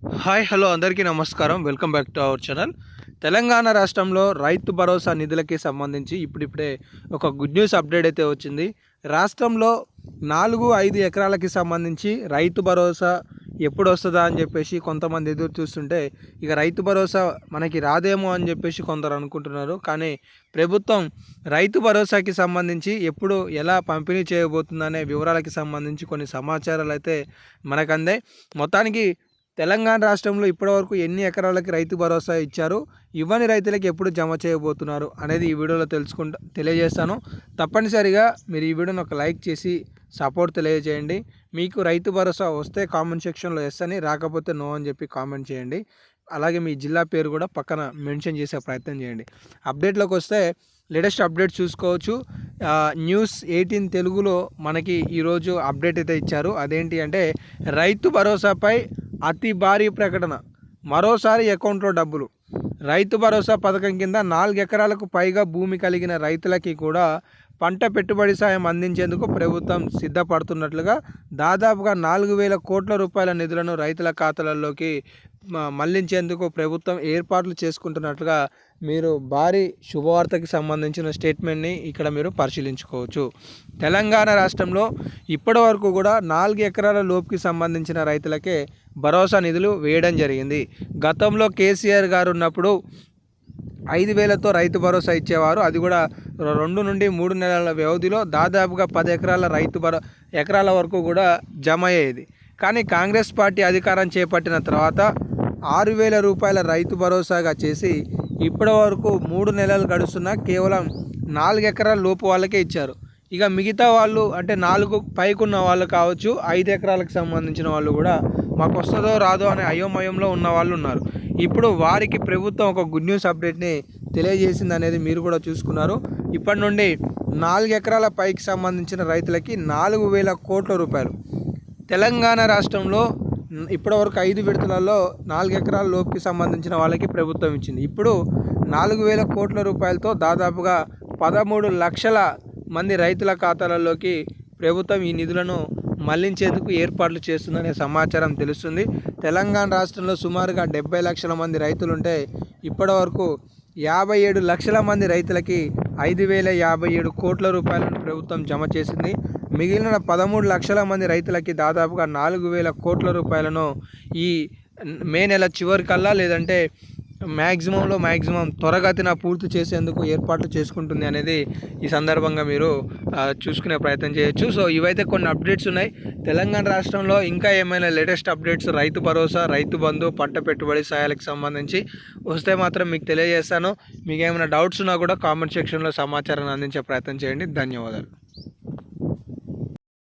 Hi hello అందరికీ నమస్కారం. Welcome back to our channel. Telangana రాష్ట్రంలో రైతు భరోసా నిధులకి సంబంధించి ఇప్పుడిప్పుడే ఒక గుడ్ న్యూస్ అప్డేట్ అయితే వచ్చింది. రాష్ట్రంలో నాలుగు ఐదు ఎకరాలకి సంబంధించి రైతు భరోసా ఎప్పుడు వస్తుందా అని చెప్పేసి కొంతమంది ఎదురు చూస్తుంటే ఇక రైతు భరోసా మనకి రాదేమో అని చెప్పేసి కొందరు అనుకుంటున్నారు. కానీ ప్రభుత్వం రైతు భరోసాకి సంబంధించి ఎప్పుడు ఎలా పంపిణీ చేయబోతుందనే వివరాలకి సంబంధించి కొన్ని సమాచారాలు అయితే మనకు అందాయి మొత్తానికి తెలంగాణ రాష్ట్రంలో ఇప్పటివరకు ఎన్ని ఎకరాలకి రైతు భరోసా ఇచ్చారు? ఇవ్వని రైతులకు ఎప్పుడు జమ చేయబోతున్నారు అనేది ఈ వీడియోలో తెలుసుకుంటా తెలియజేస్తాను. తప్పనిసరిగా మీరు ఈ వీడియోని ఒక లైక్ చేసి సపోర్ట్ తెలియజేయండి. మీకు రైతు భరోసా వస్తే కామెంట్ సెక్షన్లో ఎస్ అని రాకపోతే నో అని చెప్పి కామెంట్ చేయండి. అలాగే మీ జిల్లా పేరు కూడా పక్కన మెన్షన్ చేసే ప్రయత్నం చేయండి. అప్డేట్లోకి వస్తే లేటెస్ట్ అప్డేట్ చూసుకోవచ్చు. న్యూస్ ఎయిటీన్ తెలుగులో మనకి ఈరోజు అప్డేట్ అయితే ఇచ్చారు. అదేంటి అంటే రైతు భరోసాపై అతి భారీ ప్రకటన. మరోసారి అకౌంట్లో డబ్బులు. రైతు భరోసా పథకం కింద నాలుగు ఎకరాలకు పైగా భూమి కలిగిన రైతులకి కూడా పంట పెట్టుబడి సాయం అందించేందుకు ప్రభుత్వం సిద్ధపడుతున్నట్లుగా దాదాపుగా నాలుగు వేల కోట్ల రూపాయల నిధులను రైతుల ఖాతాలలోకి మళ్ళించేందుకు ప్రభుత్వం ఏర్పాట్లు చేసుకుంటున్నట్లుగా మీరు భారీ శుభవార్తకి సంబంధించిన స్టేట్మెంట్ని ఇక్కడ మీరు పరిశీలించుకోవచ్చు. తెలంగాణ రాష్ట్రంలో ఇప్పటి వరకు కూడా నాలుగు ఎకరాల లోపుకి సంబంధించిన రైతులకే భరోసా నిధులు వేయడం జరిగింది. గతంలో కేసీఆర్ గారు ఉన్నప్పుడు ఐదు వేలతో రైతు భరోసా ఇచ్చేవారు. అది కూడా రెండు నుండి మూడు నెలల వ్యవధిలో దాదాపుగా పది ఎకరాల రైతు భరో ఎకరాల వరకు కూడా జమ అయ్యేది. కానీ కాంగ్రెస్ పార్టీ అధికారం చేపట్టిన తర్వాత ఆరు వేల రూపాయల రైతు భరోసాగా చేసి ఇప్పటి వరకు మూడు నెలలు గడుస్తున్నా కేవలం నాలుగు ఎకరాల లోపు వాళ్ళకే ఇచ్చారు. ఇక మిగతా వాళ్ళు అంటే నాలుగు పైకున్న వాళ్ళు కావచ్చు ఐదు ఎకరాలకు సంబంధించిన వాళ్ళు కూడా మాకు వస్తుందో రాదో అనే అయోమయంలో ఉన్న వాళ్ళు ఉన్నారు. ఇప్పుడు వారికి ప్రభుత్వం ఒక గుడ్ న్యూస్ అప్డేట్ని తెలియజేసింది అనేది మీరు కూడా చూసుకున్నారు. ఇప్పటి నుండి నాలుగు ఎకరాల పైకి సంబంధించిన రైతులకి నాలుగు వేల కోట్ల రూపాయలు. తెలంగాణ రాష్ట్రంలో ఇప్పటివరకు ఐదు విడతలలో నాలుగు ఎకరాల లోపుకి సంబంధించిన వాళ్ళకి ప్రభుత్వం ఇచ్చింది. ఇప్పుడు నాలుగు వేల కోట్ల రూపాయలతో దాదాపుగా పదమూడు లక్షల మంది రైతుల ఖాతాలలోకి ప్రభుత్వం ఈ నిధులను మళ్ళించేందుకు ఏర్పాట్లు చేస్తుందనే సమాచారం తెలుస్తుంది. తెలంగాణ రాష్ట్రంలో సుమారుగా డెబ్బై లక్షల మంది రైతులుంటే ఇప్పటి వరకు యాభై ఏడు లక్షల మంది రైతులకి ఐదు వేల యాభై ఏడు కోట్ల రూపాయలను ప్రభుత్వం జమ చేసింది. మిగిలిన పదమూడు లక్షల మంది రైతులకి దాదాపుగా నాలుగు వేల కోట్ల రూపాయలను ఈ మే నెల చివరికల్లా లేదంటే మ్యాక్సిమంలో మ్యాక్సిమం త్వరగతిన పూర్తి చేసేందుకు ఏర్పాట్లు చేసుకుంటుంది అనేది ఈ సందర్భంగా మీరు చూసుకునే ప్రయత్నం చేయొచ్చు. సో ఇవైతే కొన్ని అప్డేట్స్ ఉన్నాయి. తెలంగాణ రాష్ట్రంలో ఇంకా ఏమైనా లేటెస్ట్ అప్డేట్స్ రైతు భరోసా రైతు బంధు పంట పెట్టుబడి సాయాలకు సంబంధించి వస్తే మాత్రం మీకు తెలియజేస్తాను. మీకు ఏమైనా డౌట్స్ ఉన్నా కూడా కామెంట్ సెక్షన్లో సమాచారాన్ని అందించే ప్రయత్నం చేయండి. ధన్యవాదాలు.